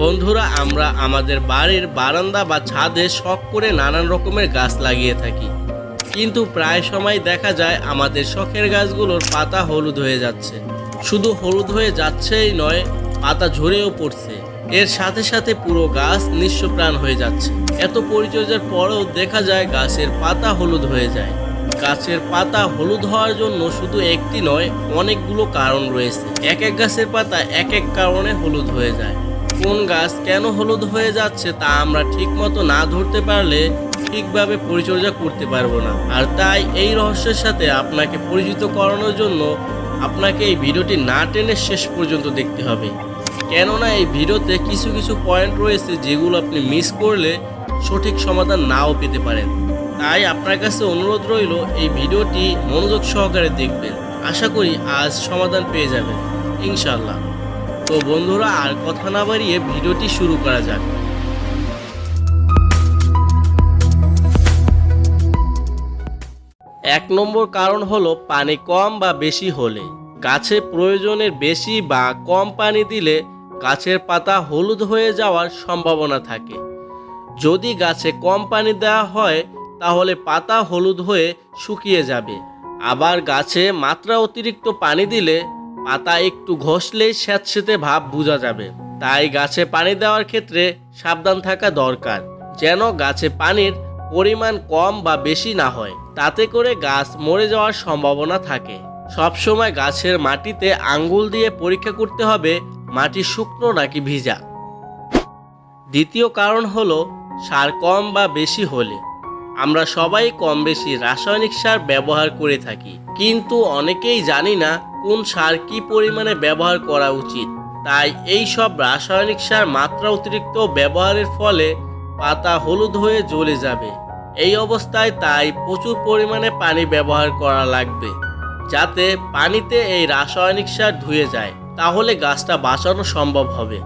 বন্ধুরা, আমরা আমাদের বাড়ির বারান্দা বা ছাদে শখ করে নানান রকমের গাছ লাগিয়ে থাকি। কিন্তু প্রায় সময় দেখা যায় আমাদের শখের গাছগুলোর পাতা হলুদ হয়ে যাচ্ছে। শুধু হলুদ হয়ে যাচ্ছেই নয়, পাতা ঝরেও পড়ছে। এর সাথে সাথে পুরো গাছ নিঃস্বপ্রাণ হয়ে যাচ্ছে। এত পরিচর্যার পরেও দেখা যায় গাছের পাতা হলুদ হয়ে যায়। গাছের পাতা হলুদ হওয়ার জন্য শুধু একটি নয়, অনেকগুলো কারণ রয়েছে। এক এক গাছের পাতা এক এক কারণে হলুদ হয়ে যায়। কোন গাছ কেন হলুদ হয়ে যাচ্ছে তা আমরা ঠিক মতো না ধরতে পারলে ঠিকভাবে পরিচর্যা করতে পারব না। আর তাই এই রহস্যের সাথে আপনাকে পরিচিত করানোর জন্য আপনাকে এই ভিডিওটি না টেনে শেষ পর্যন্ত দেখতে হবে। কেননা এই ভিডিওতে কিছু কিছু পয়েন্ট রয়েছে যেগুলো আপনি মিস করলে সঠিক সমাধান নাও পেতে পারেন। তাই আপনার কাছে অনুরোধ রইল এই ভিডিওটি মনোযোগ সহকারে দেখবেন। আশা করি আজ সমাধান পেয়ে যাবেন। ইনশাল্লাহ তো বন্ধুরা, আর কথা না বাড়িয়ে ভিডিওটি শুরু করা যাক। এক নম্বর কারণ হলো পানি কম বা বেশি হলে। গাছে প্রয়োজনের বেশি বা কম পানি দিলে গাছের পাতা হলুদ হয়ে যাওয়ার সম্ভাবনা থাকে। যদি গাছে কম পানি দেওয়া হয়, তাহলে পাতা হলুদ হয়ে শুকিয়ে যাবে। আবার গাছে মাত্রা অতিরিক্ত পানি দিলে পাতা একটু ঘষলেই স্যাঁতসেঁতে ভাব বোঝা যাবে। তাই গাছে পানি দেওয়ার ক্ষেত্রে সাবধান থাকা দরকার, যেন গাছে পানির পরিমাণ কম বা বেশি না হয়। তাতে করে গাছ মরে যাওয়ার সম্ভাবনা থাকে। সবসময় গাছের মাটিতে আঙ্গুল দিয়ে পরীক্ষা করতে হবে, মাটি শুকনো নাকি ভিজা। দ্বিতীয় কারণ হলো, সার কম বা বেশি হলে। আমরা সবাই কম বেশি রাসায়নিক সার ব্যবহার করে থাকি। কিন্তু অনেকেই জানি না কোন সার কি পরিমাণে ব্যবহার করা উচিত। তাই এই সব রাসায়নিক সার মাত্রা অতিরিক্ত ব্যবহারের ফলে পাতা হলুদ হয়ে জ্বলে যাবে। এই অবস্থায় তাই প্রচুর পরিমাণে পানি ব্যবহার করা লাগবে। যাতে পানিতে এই রাসায়নিক সার ধুয়ে যায়, তাহলে গাছটা বাঁচানো সম্ভব হবে।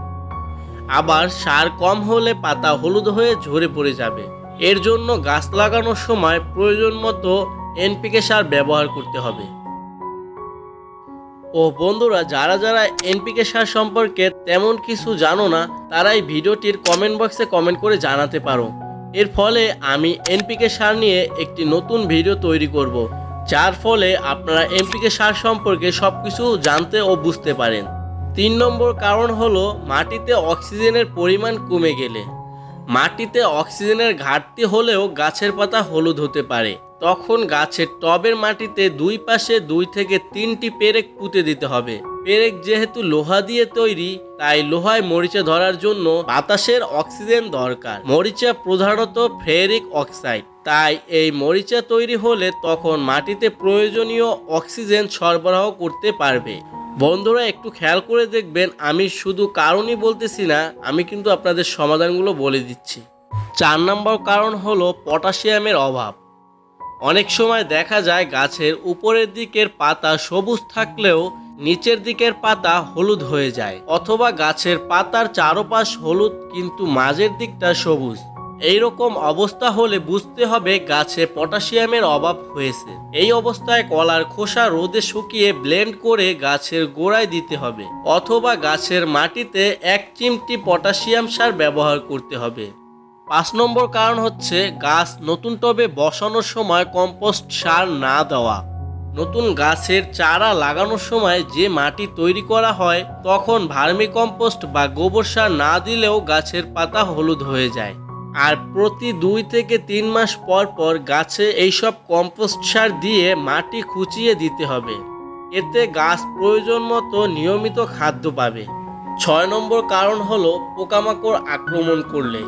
আবার সার কম হলে পাতা হলুদ হয়ে ঝরে পড়ে যাবে। এর জন্য গাছ লাগানোর সময় প্রয়োজন মতো এনপিকে সার ব্যবহার করতে হবে। ও বন্ধুরা, যারা যারা এনপিকে সার সম্পর্কে তেমন কিছু জানো না, তারাই ভিডিওটির কমেন্ট বক্সে কমেন্ট করে জানাতে পারো। এর ফলে আমি এনপিকে সার নিয়ে একটি নতুন ভিডিও তৈরি করব, যার ফলে আপনারা এনপিকে সার সম্পর্কে সব কিছু জানতে ও বুঝতে পারেন। তিন নম্বর কারণ হলো, মাটিতে অক্সিজেনের পরিমাণ কমে গেলে। মাটিতে অক্সিজেনের ঘাটতি হলেও গাছের পাতা হলুদ হতে পারে। তখন গাছের টবের মাটিতে দুই পাশে দুই থেকে তিনটি পেরেক পুঁতে দিতে হবে। পেরেক যেহেতু লোহা দিয়ে তৈরি, তাই লোহায় মরিচা ধরার জন্য বাতাসের অক্সিজেন দরকার। মরিচা প্রধানত ফেরিক অক্সাইড। তাই এই মরিচা তৈরি হলে তখন মাটিতে প্রয়োজনীয় অক্সিজেন সরবরাহ করতে পারবে। বন্ধুরা, একটু খেয়াল করে দেখবেন, আমি শুধু কারণই বলতেছি না, আমি কিন্তু আপনাদের সমাধানগুলো বলে দিচ্ছি। চার নম্বর কারণ হলো পটাশিয়ামের অভাব। অনেক সময় দেখা যায় গাছের উপরের দিকের পাতা সবুজ থাকলেও নিচের দিকের পাতা হলুদ হয়ে যায়, অথবা গাছের পাতার চারপাশ হলুদ, কিন্তু মাঝের দিকটা সবুজ। এই রকম অবস্থা হলে বুঝতে হবে গাছে পটাশিয়ামের অভাব হয়েছে। এই অবস্থায় কলার খোসা রোদে শুকিয়ে ব্লেন্ড করে গাছের গোড়ায় দিতে হবে, অথবা গাছের মাটিতে এক চিমটি পটাশিয়াম সার ব্যবহার করতে হবে। পাঁচ নম্বর কারণ হচ্ছে গাছ নতুন টবে বসানোর সময় কম্পোস্ট সার না দেওয়া। নতুন গাছের চারা লাগানোর সময় যে মাটি তৈরি করা হয়, তখন ভার্মি কম্পোস্ট বা গোবর সার না দিলেও গাছের পাতা হলুদ হয়ে যায়। আর প্রতি দুই থেকে তিন মাস পর পর গাছে এইসব কম্পোস্ট সার দিয়ে মাটি খুঁচিয়ে দিতে হবে। এতে গাছ প্রয়োজন মতো নিয়মিত খাদ্য পাবে। ছয় নম্বর কারণ হলো পোকামাকড় আক্রমণ করলে।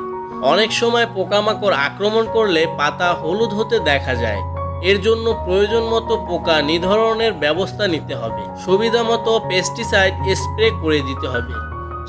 অনেক সময় পোকামাকড় আক্রমণ করলে পাতা হলুদ হতে দেখা যায়। এর জন্য প্রয়োজন মতো পোকা নিধরনের ব্যবস্থা নিতে হবে। সুবিধা মতো পেস্টিসাইড স্প্রে করে দিতে হবে।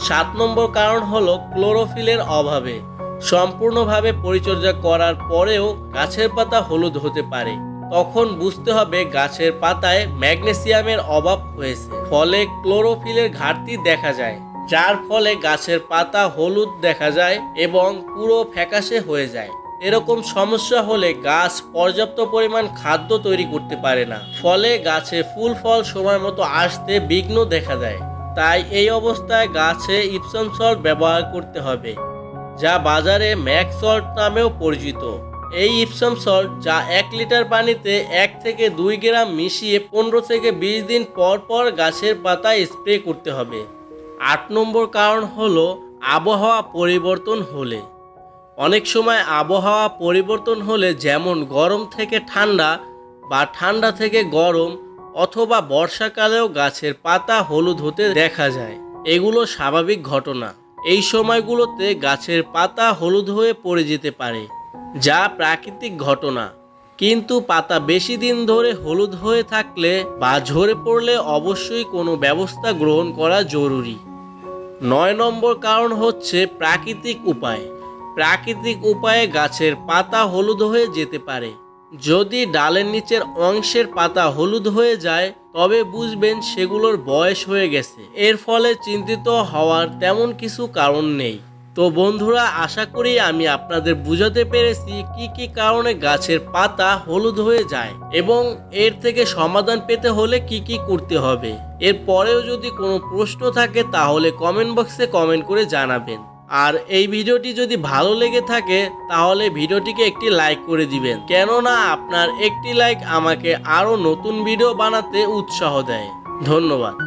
সাত নম্বর কারণ হলো ক্লোরোফিলের অভাবে। সম্পূর্ণভাবে পরিচর্যা করার পরেও গাছের পাতা হলুদ হতে পারে। তখন বুঝতে হবে গাছের পাতায় ম্যাগনেসিয়ামের অভাব হয়েছে। ফলে ক্লোরোফিলের ঘাটতি দেখা যায়, যার ফলে গাছের পাতা হলুদ দেখা যায় এবং পুরো ফ্যাকাশে হয়ে যায়। এরকম সমস্যা হলে গাছ পর্যাপ্ত পরিমাণ খাদ্য তৈরি করতে পারে না। ফলে গাছে ফুল ফল সময় মতো আসতে বিঘ্ন দেখা দেয়। তাই এই অবস্থায় গাছে ইপসম সল্ট ব্যবহার করতে হবে। যা বাজারে ম্যাক সল্ট নামেও পরিচিত। এই ইপসম সল্ট যা এক লিটার পানিতে এক থেকে দুই গ্রাম মিশিয়ে পনেরো থেকে বিশ দিন পর পর গাছের পাতায় স্প্রে করতে হবে। আট নম্বর কারণ হলো আবহাওয়া পরিবর্তন হলে। অনেক সময় আবহাওয়া পরিবর্তন হলে যেমন গরম থেকে ঠান্ডা বা ঠান্ডা থেকে গরম অথবা বর্ষাকালেও গাছের পাতা হলুদ হতে দেখা যায়। এগুলো স্বাভাবিক ঘটনা। এই সময়গুলোতে গাছের পাতা হলুদ হয়ে পড়ে যেতে পারে, যা প্রাকৃতিক ঘটনা। কিন্তু পাতা বেশি দিন ধরে হলুদ হয়ে থাকলে বা ঝরে পড়লে অবশ্যই কোনো ব্যবস্থা গ্রহণ করা জরুরি। নয় নম্বর কারণ হচ্ছে প্রাকৃতিক উপায়। প্রাকৃতিক উপায়ে গাছের পাতা হলুদ হয়ে যেতে পারে। যদি ডালের নিচের অংশের পাতা হলুদ হয়ে যায়, তবে বুঝবেন সেগুলোর বয়স হয়ে গেছে। এর ফলে চিন্তিত হওয়ার তেমন কিছু কারণ নেই। তো বন্ধুরা, আশা করি আমি আপনাদের বুঝাতে পেরেছি কি কি কারণে গাছের পাতা হলুদ হয়ে যায় এবং এর থেকে সমাধান পেতে হলে কি কি করতে হবে। এর পরেও যদি কোনো প্রশ্ন থাকে, তাহলে কমেন্ট বক্সে কমেন্ট করে জানাবেন। আর এই ভিডিওটি যদি ভালো লেগে থাকে, তাহলে ভিডিওটিকে একটি লাইক করে দিবেন। কেননা আপনার একটি লাইক আমাকে আরও নতুন ভিডিও বানাতে উৎসাহ দেয়। ধন্যবাদ।